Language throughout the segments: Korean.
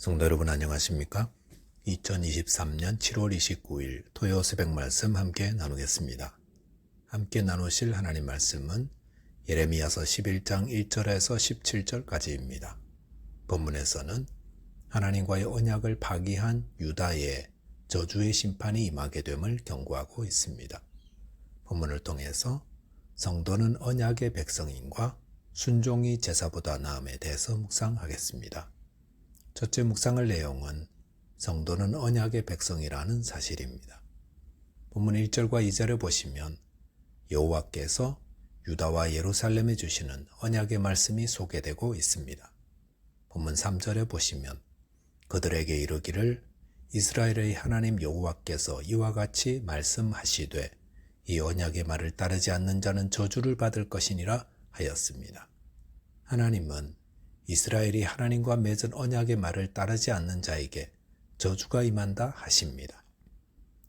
성도 여러분 안녕하십니까? 2023년 7월 29일 토요 새벽 말씀 함께 나누겠습니다. 함께 나누실 하나님 말씀은 예레미야서 11장 1절에서 17절까지입니다. 본문에서는 하나님과의 언약을 파기한 유다의 저주의 심판이 임하게 됨을 경고하고 있습니다. 본문을 통해서 성도는 언약의 백성인과 순종이 제사보다 나음에 대해서 묵상하겠습니다. 첫째 묵상할 내용은 성도는 언약의 백성이라는 사실입니다. 본문 1절과 2절을 보시면 여호와께서 유다와 예루살렘에 주시는 언약의 말씀이 소개되고 있습니다. 본문 3절에 보시면 그들에게 이르기를 이스라엘의 하나님 여호와께서 이와 같이 말씀하시되 이 언약의 말을 따르지 않는 자는 저주를 받을 것이니라 하였습니다. 하나님은 이스라엘이 하나님과 맺은 언약의 말을 따르지 않는 자에게 저주가 임한다 하십니다.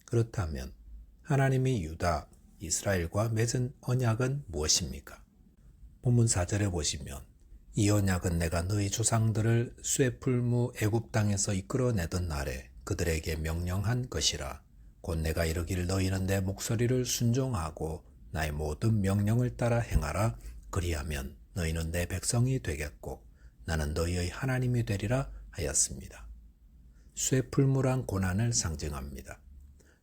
그렇다면 하나님이 유다, 이스라엘과 맺은 언약은 무엇입니까? 본문 4절에 보시면 이 언약은 내가 너희 조상들을 쇠풀무 애굽 땅에서 이끌어내던 날에 그들에게 명령한 것이라 곧 내가 이르기를 너희는 내 목소리를 순종하고 나의 모든 명령을 따라 행하라 그리하면 너희는 내 백성이 되겠고 나는 너희의 하나님이 되리라 하였습니다. 쇠풀무란 고난을 상징합니다.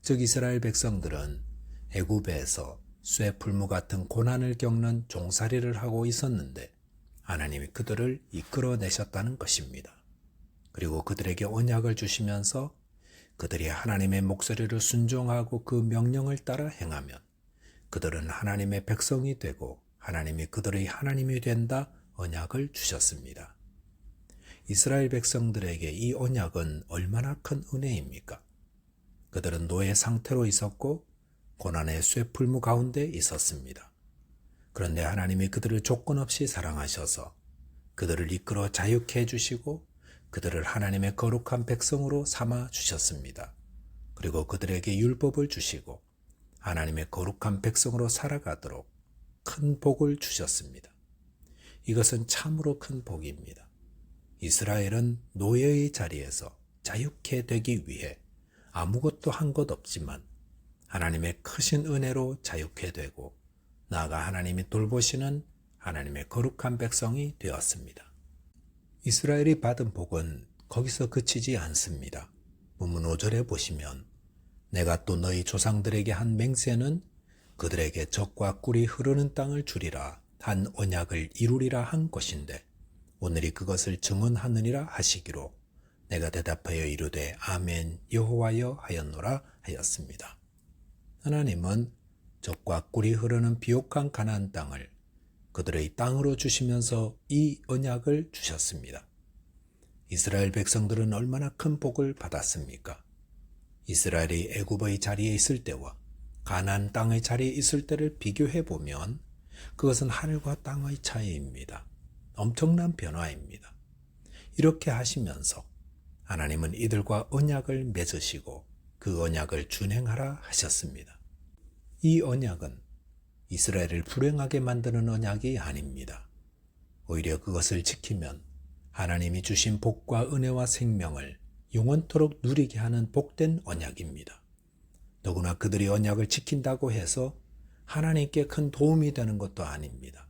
즉 이스라엘 백성들은 애굽에서 쇠풀무 같은 고난을 겪는 종살이를 하고 있었는데 하나님이 그들을 이끌어내셨다는 것입니다. 그리고 그들에게 언약을 주시면서 그들이 하나님의 목소리를 순종하고 그 명령을 따라 행하면 그들은 하나님의 백성이 되고 하나님이 그들의 하나님이 된다 언약을 주셨습니다. 이스라엘 백성들에게 이 언약은 얼마나 큰 은혜입니까? 그들은 노예 상태로 있었고 고난의 쇠풀무 가운데 있었습니다. 그런데 하나님이 그들을 조건 없이 사랑하셔서 그들을 이끌어 자유케 해주시고 그들을 하나님의 거룩한 백성으로 삼아 주셨습니다. 그리고 그들에게 율법을 주시고 하나님의 거룩한 백성으로 살아가도록 큰 복을 주셨습니다. 이것은 참으로 큰 복입니다. 이스라엘은 노예의 자리에서 자유케 되기 위해 아무것도 한 것 없지만 하나님의 크신 은혜로 자유케 되고 나아가 하나님이 돌보시는 하나님의 거룩한 백성이 되었습니다. 이스라엘이 받은 복은 거기서 그치지 않습니다. 본문 5절에 보시면 내가 또 너희 조상들에게 한 맹세는 그들에게 적과 꿀이 흐르는 땅을 주리라 한 언약을 이루리라 한 것인데 오늘이 그것을 증언하느니라 하시기로 내가 대답하여 이르되 아멘 여호와여 하였노라 하였습니다. 하나님은 적과 꿀이 흐르는 비옥한 가나안 땅을 그들의 땅으로 주시면서 이 언약을 주셨습니다. 이스라엘 백성들은 얼마나 큰 복을 받았습니까? 이스라엘이 애굽의 자리에 있을 때와 가나안 땅의 자리에 있을 때를 비교해 보면 그것은 하늘과 땅의 차이입니다. 엄청난 변화입니다. 이렇게 하시면서 하나님은 이들과 언약을 맺으시고 그 언약을 준행하라 하셨습니다. 이 언약은 이스라엘을 불행하게 만드는 언약이 아닙니다. 오히려 그것을 지키면 하나님이 주신 복과 은혜와 생명을 영원토록 누리게 하는 복된 언약입니다. 더구나 그들이 언약을 지킨다고 해서 하나님께 큰 도움이 되는 것도 아닙니다.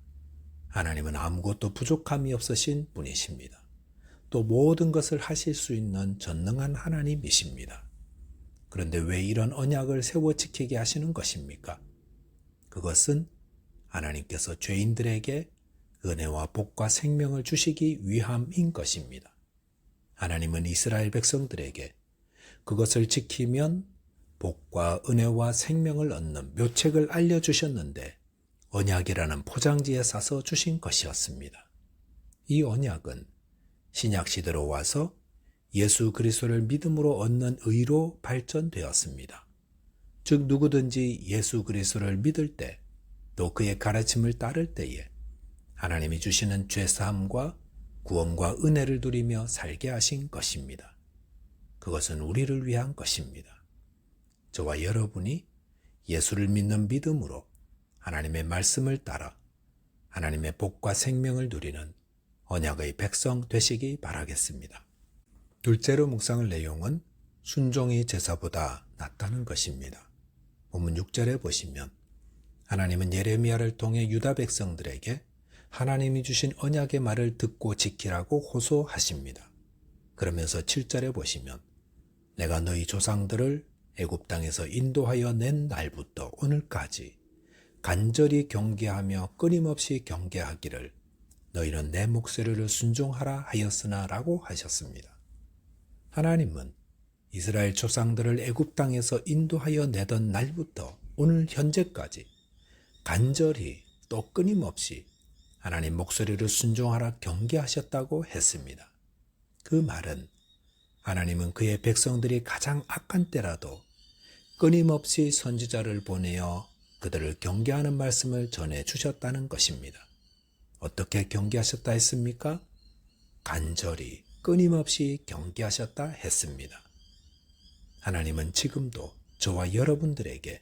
하나님은 아무것도 부족함이 없으신 분이십니다. 또 모든 것을 하실 수 있는 전능한 하나님이십니다. 그런데 왜 이런 언약을 세워 지키게 하시는 것입니까? 그것은 하나님께서 죄인들에게 은혜와 복과 생명을 주시기 위함인 것입니다. 하나님은 이스라엘 백성들에게 그것을 지키면 복과 은혜와 생명을 얻는 묘책을 알려주셨는데 언약이라는 포장지에 싸서 주신 것이었습니다. 이 언약은 신약 시대로 와서 예수 그리스도를 믿음으로 얻는 의로 발전되었습니다. 즉 누구든지 예수 그리스도를 믿을 때 또 그의 가르침을 따를 때에 하나님이 주시는 죄 사함과 구원과 은혜를 누리며 살게 하신 것입니다. 그것은 우리를 위한 것입니다. 저와 여러분이 예수를 믿는 믿음으로 하나님의 말씀을 따라 하나님의 복과 생명을 누리는 언약의 백성 되시기 바라겠습니다. 둘째로 묵상할 내용은 순종이 제사보다 낫다는 것입니다. 본문 6절에 보시면 하나님은 예레미야를 통해 유다 백성들에게 하나님이 주신 언약의 말을 듣고 지키라고 호소하십니다. 그러면서 7절에 보시면 내가 너희 조상들을 애굽 땅에서 인도하여 낸 날부터 오늘까지 간절히 경계하며 끊임없이 경계하기를 너희는 내 목소리를 순종하라 하였으나라고 하셨습니다. 하나님은 이스라엘 조상들을 애굽 땅에서 인도하여 내던 날부터 오늘 현재까지 간절히 또 끊임없이 하나님 목소리를 순종하라 경계하셨다고 했습니다. 그 말은 하나님은 그의 백성들이 가장 악한 때라도 끊임없이 선지자를 보내어 그들을 경계하는 말씀을 전해 주셨다는 것입니다. 어떻게 경계하셨다 했습니까? 간절히 끊임없이 경계하셨다 했습니다. 하나님은 지금도 저와 여러분들에게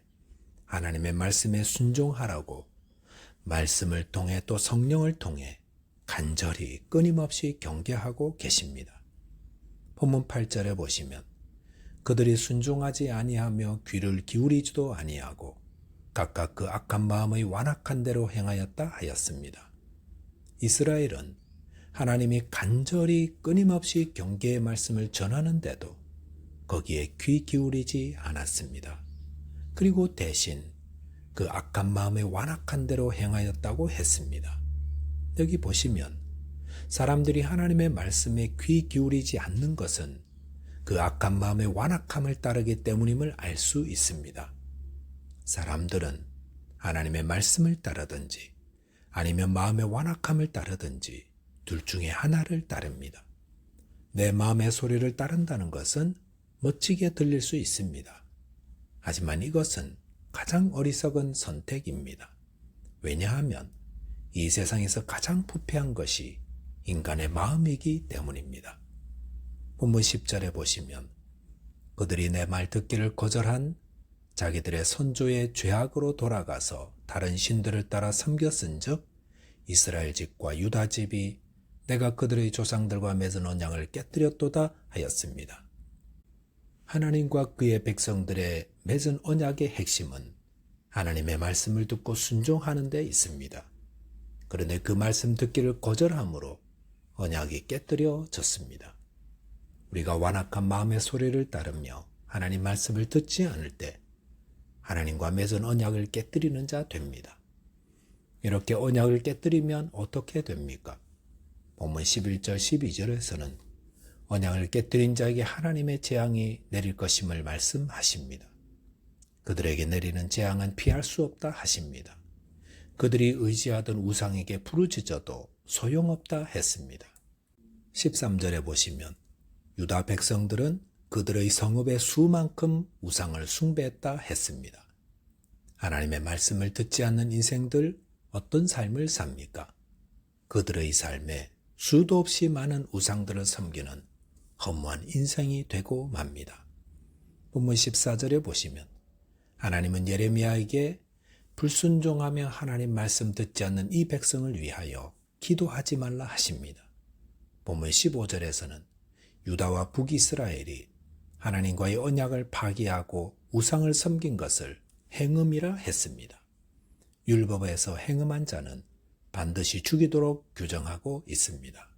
하나님의 말씀에 순종하라고 말씀을 통해 또 성령을 통해 간절히 끊임없이 경계하고 계십니다. 본문 8절에 보시면 그들이 순종하지 아니하며 귀를 기울이지도 아니하고 각각 그 악한 마음의 완악한 대로 행하였다 하였습니다. 이스라엘은 하나님이 간절히 끊임없이 경계의 말씀을 전하는데도 거기에 귀 기울이지 않았습니다. 그리고 대신 그 악한 마음의 완악한 대로 행하였다고 했습니다. 여기 보시면 사람들이 하나님의 말씀에 귀 기울이지 않는 것은 그 악한 마음의 완악함을 따르기 때문임을 알 수 있습니다. 사람들은 하나님의 말씀을 따르든지 아니면 마음의 완악함을 따르든지 둘 중에 하나를 따릅니다. 내 마음의 소리를 따른다는 것은 멋지게 들릴 수 있습니다. 하지만 이것은 가장 어리석은 선택입니다. 왜냐하면 이 세상에서 가장 부패한 것이 인간의 마음이기 때문입니다. 본문 10절에 보시면 그들이 내 말 듣기를 거절한 자기들의 선조의 죄악으로 돌아가서 다른 신들을 따라 섬겼은즉 이스라엘 집과 유다 집이 내가 그들의 조상들과 맺은 언약을 깨뜨렸도다 하였습니다. 하나님과 그의 백성들의 맺은 언약의 핵심은 하나님의 말씀을 듣고 순종하는 데 있습니다. 그런데 그 말씀 듣기를 거절함으로 언약이 깨뜨려졌습니다. 우리가 완악한 마음의 소리를 따르며 하나님 말씀을 듣지 않을 때 하나님과 맺은 언약을 깨뜨리는 자 됩니다. 이렇게 언약을 깨뜨리면 어떻게 됩니까? 본문 11절 12절에서는 언약을 깨뜨린 자에게 하나님의 재앙이 내릴 것임을 말씀하십니다. 그들에게 내리는 재앙은 피할 수 없다 하십니다. 그들이 의지하던 우상에게 부르짖어도 소용없다 했습니다. 13절에 보시면 유다 백성들은 그들의 성읍의 수만큼 우상을 숭배했다 했습니다. 하나님의 말씀을 듣지 않는 인생들 어떤 삶을 삽니까? 그들의 삶에 수도 없이 많은 우상들을 섬기는 허무한 인생이 되고 맙니다. 본문 14절에 보시면 하나님은 예레미야에게 불순종하며 하나님 말씀 듣지 않는 이 백성을 위하여 기도하지 말라 하십니다. 본문 15절에서는 유다와 북이스라엘이 하나님과의 언약을 파기하고 우상을 섬긴 것을 행음이라 했습니다. 율법에서 행음한 자는 반드시 죽이도록 규정하고 있습니다.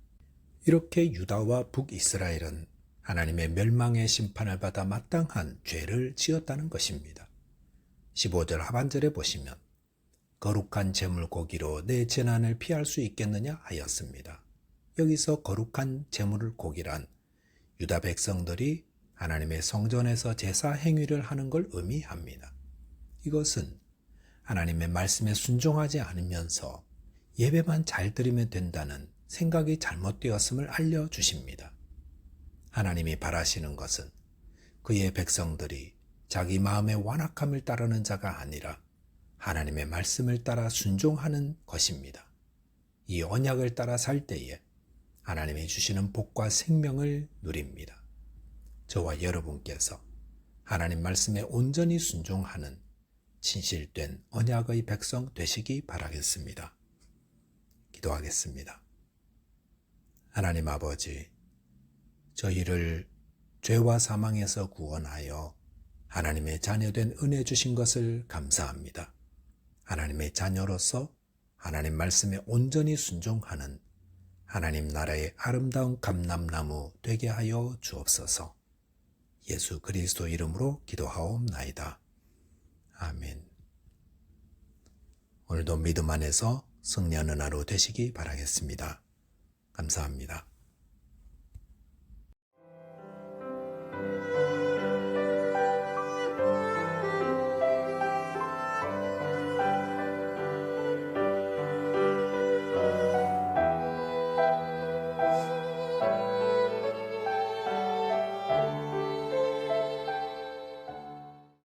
이렇게 유다와 북이스라엘은 하나님의 멸망의 심판을 받아 마땅한 죄를 지었다는 것입니다. 15절 하반절에 보시면 거룩한 제물 고기로 내 재난을 피할 수 있겠느냐 하였습니다. 여기서 거룩한 제물을 고기란 유다 백성들이 하나님의 성전에서 제사 행위를 하는 걸 의미합니다. 이것은 하나님의 말씀에 순종하지 않으면서 예배만 잘 드리면 된다는 생각이 잘못되었음을 알려주십니다. 하나님이 바라시는 것은 그의 백성들이 자기 마음의 완악함을 따르는 자가 아니라 하나님의 말씀을 따라 순종하는 것입니다. 이 언약을 따라 살 때에 하나님이 주시는 복과 생명을 누립니다. 저와 여러분께서 하나님 말씀에 온전히 순종하는 진실된 언약의 백성 되시기 바라겠습니다. 기도하겠습니다. 하나님 아버지, 저희를 죄와 사망에서 구원하여 하나님의 자녀된 은혜 주신 것을 감사합니다. 하나님의 자녀로서 하나님 말씀에 온전히 순종하는 하나님 나라의 아름다운 감람나무 되게 하여 주옵소서. 예수 그리스도 이름으로 기도하옵나이다. 아멘. 오늘도 믿음 안에서 승리하는 하루 되시기 바라겠습니다. 감사합니다.